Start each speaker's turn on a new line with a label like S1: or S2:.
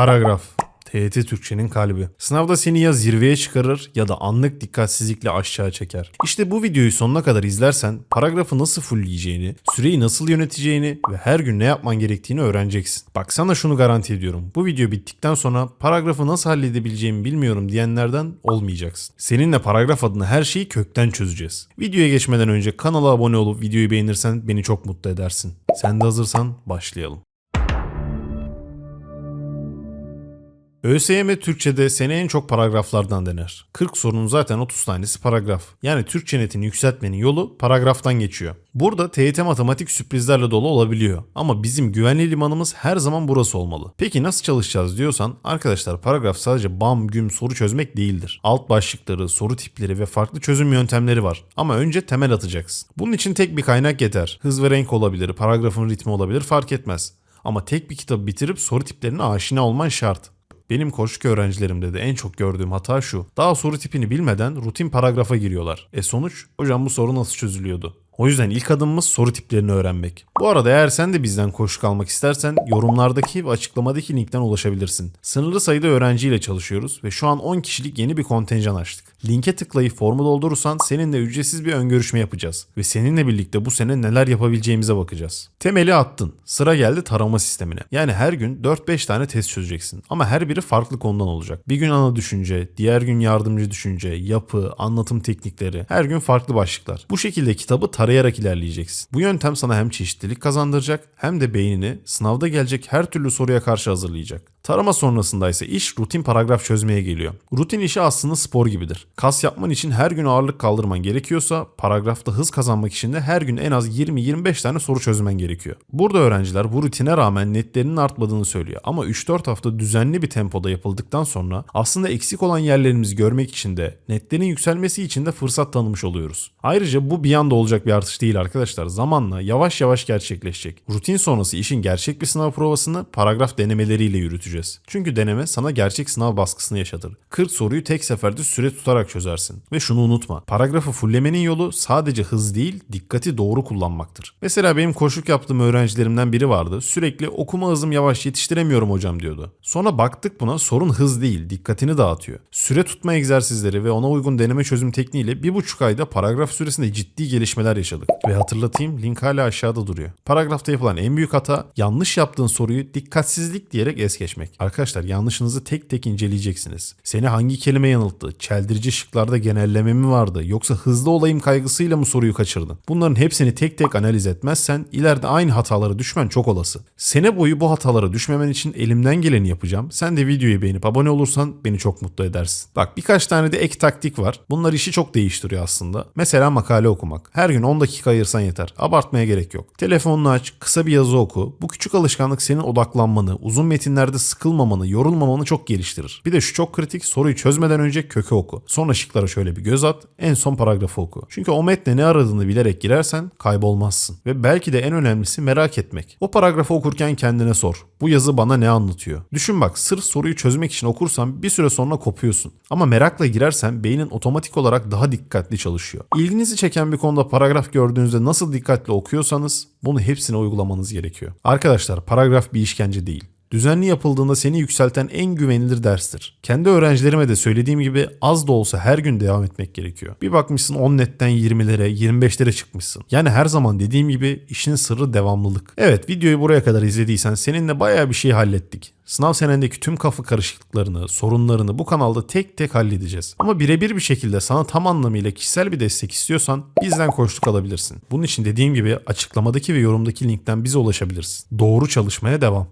S1: Paragraf. TYT Türkçenin kalbi. Sınavda seni ya zirveye çıkarır ya da anlık dikkatsizlikle aşağı çeker. İşte bu videoyu sonuna kadar izlersen paragrafı nasıl fullleyeceğini, süreyi nasıl yöneteceğini ve her gün ne yapman gerektiğini öğreneceksin. Bak sana şunu garanti ediyorum. Bu video bittikten sonra paragrafı nasıl halledebileceğimi bilmiyorum diyenlerden olmayacaksın. Seninle paragraf adına her şeyi kökten çözeceğiz. Videoya geçmeden önce kanala abone olup videoyu beğenirsen beni çok mutlu edersin. Sen de hazırsan başlayalım. ÖSYM Türkçe'de sene en çok paragraflardan dener. 40 sorunun zaten 30 tanesi paragraf. Yani Türkçe netini yükseltmenin yolu paragraftan geçiyor. Burada TYT matematik sürprizlerle dolu olabiliyor. Ama bizim güvenli limanımız her zaman burası olmalı. Peki nasıl çalışacağız diyorsan arkadaşlar paragraf sadece bam güm soru çözmek değildir. Alt başlıkları, soru tipleri ve farklı çözüm yöntemleri var. Ama önce temel atacaksın. Bunun için tek bir kaynak yeter. Hız ve renk olabilir, paragrafın ritmi olabilir fark etmez. Ama tek bir kitabı bitirip soru tiplerine aşina olman şart. Benim koşuk öğrencilerimde de en çok gördüğüm hata şu. Daha soru tipini bilmeden rutin paragrafa giriyorlar. E sonuç? Hocam bu soru nasıl çözülüyordu? O yüzden ilk adımımız soru tiplerini öğrenmek. Bu arada eğer sen de bizden koşuk almak istersen yorumlardaki ve açıklamadaki linkten ulaşabilirsin. Sınırlı sayıda öğrenciyle çalışıyoruz ve şu an 10 kişilik yeni bir kontenjan açtık. Linke tıklayıp formu doldurursan seninle ücretsiz bir ön görüşme yapacağız. Ve seninle birlikte bu sene neler yapabileceğimize bakacağız. Temeli attın. Sıra geldi tarama sistemine. Yani her gün 4-5 tane test çözeceksin. Ama her biri farklı konudan olacak. Bir gün ana düşünce, diğer gün yardımcı düşünce, yapı, anlatım teknikleri. Her gün farklı başlıklar. Bu şekilde kitabı tarayarak ilerleyeceksin. Bu yöntem sana hem çeşitlilik kazandıracak hem de beynini sınavda gelecek her türlü soruya karşı hazırlayacak. Tarama sonrasında ise iş rutin paragraf çözmeye geliyor. Rutin işi aslında spor gibidir. Kas yapman için her gün ağırlık kaldırman gerekiyorsa paragrafta hız kazanmak için de her gün en az 20-25 tane soru çözmen gerekiyor. Burada öğrenciler bu rutine rağmen netlerinin artmadığını söylüyor ama 3-4 hafta düzenli bir tempoda yapıldıktan sonra aslında eksik olan yerlerimizi görmek için de netlerin yükselmesi için de fırsat tanımış oluyoruz. Ayrıca bu bir anda olacak bir artış değil arkadaşlar. Zamanla yavaş yavaş gerçekleşecek. Rutin sonrası işin gerçek bir sınav provasını paragraf denemeleriyle yürüteceğiz. Çünkü deneme sana gerçek sınav baskısını yaşatır. 40 soruyu tek seferde süre tutarak çözersin. Ve şunu unutma. Paragrafı fullemenin yolu sadece hız değil, dikkati doğru kullanmaktır. Mesela benim koşuk yaptığım öğrencilerimden biri vardı. Sürekli okuma hızım yavaş yetiştiremiyorum hocam diyordu. Sonra baktık buna sorun hız değil, dikkatini dağıtıyor. Süre tutma egzersizleri ve ona uygun deneme çözüm tekniğiyle bir buçuk ayda paragraf süresinde ciddi gelişmeler yaşadık. Ve hatırlatayım link hala aşağıda duruyor. Paragrafta yapılan en büyük hata yanlış yaptığın soruyu dikkatsizlik diyerek es geçmek. Arkadaşlar yanlışınızı tek tek inceleyeceksiniz. Seni hangi kelime yanılttı? Çeldirici şıklarda genelleme mi vardı? Yoksa hızlı olayım kaygısıyla mı soruyu kaçırdın? Bunların hepsini tek tek analiz etmezsen ileride aynı hatalara düşmen çok olası. Sene boyu bu hatalara düşmemen için elimden geleni yapacağım. Sen de videoyu beğenip abone olursan beni çok mutlu edersin. Bak birkaç tane de ek taktik var. Bunlar işi çok değiştiriyor aslında. Mesela makale okumak. Her gün 10 dakika ayırsan yeter. Abartmaya gerek yok. Telefonunu aç, kısa bir yazı oku. Bu küçük alışkanlık senin odaklanmanı, uzun metinlerde sıkılmamanı, yorulmamanı çok geliştirir. Bir de şu çok kritik soruyu çözmeden önce kökü oku. Sonra şıklara şöyle bir göz at, en son paragrafı oku. Çünkü o metne ne aradığını bilerek girersen kaybolmazsın. Ve belki de en önemlisi merak etmek. O paragrafı okurken kendine sor. Bu yazı bana ne anlatıyor? Düşün bak sırf soruyu çözmek için okursan bir süre sonra kopuyorsun. Ama merakla girersen beynin otomatik olarak daha dikkatli çalışıyor. İlginizi çeken bir konuda paragraf gördüğünüzde nasıl dikkatli okuyorsanız bunu hepsine uygulamanız gerekiyor. Arkadaşlar paragraf bir işkence değil. Düzenli yapıldığında seni yükselten en güvenilir derstir. Kendi öğrencilerime de söylediğim gibi az da olsa her gün devam etmek gerekiyor. Bir bakmışsın 10 netten 20'lere 25'lere çıkmışsın. Yani her zaman dediğim gibi işin sırrı devamlılık. Evet videoyu buraya kadar izlediysen seninle bayağı bir şey hallettik. Sınav senendeki tüm kafa karışıklıklarını, sorunlarını bu kanalda tek tek halledeceğiz. Ama birebir bir şekilde sana tam anlamıyla kişisel bir destek istiyorsan bizden koştuk alabilirsin. Bunun için dediğim gibi açıklamadaki ve yorumdaki linkten bize ulaşabilirsin. Doğru çalışmaya devam.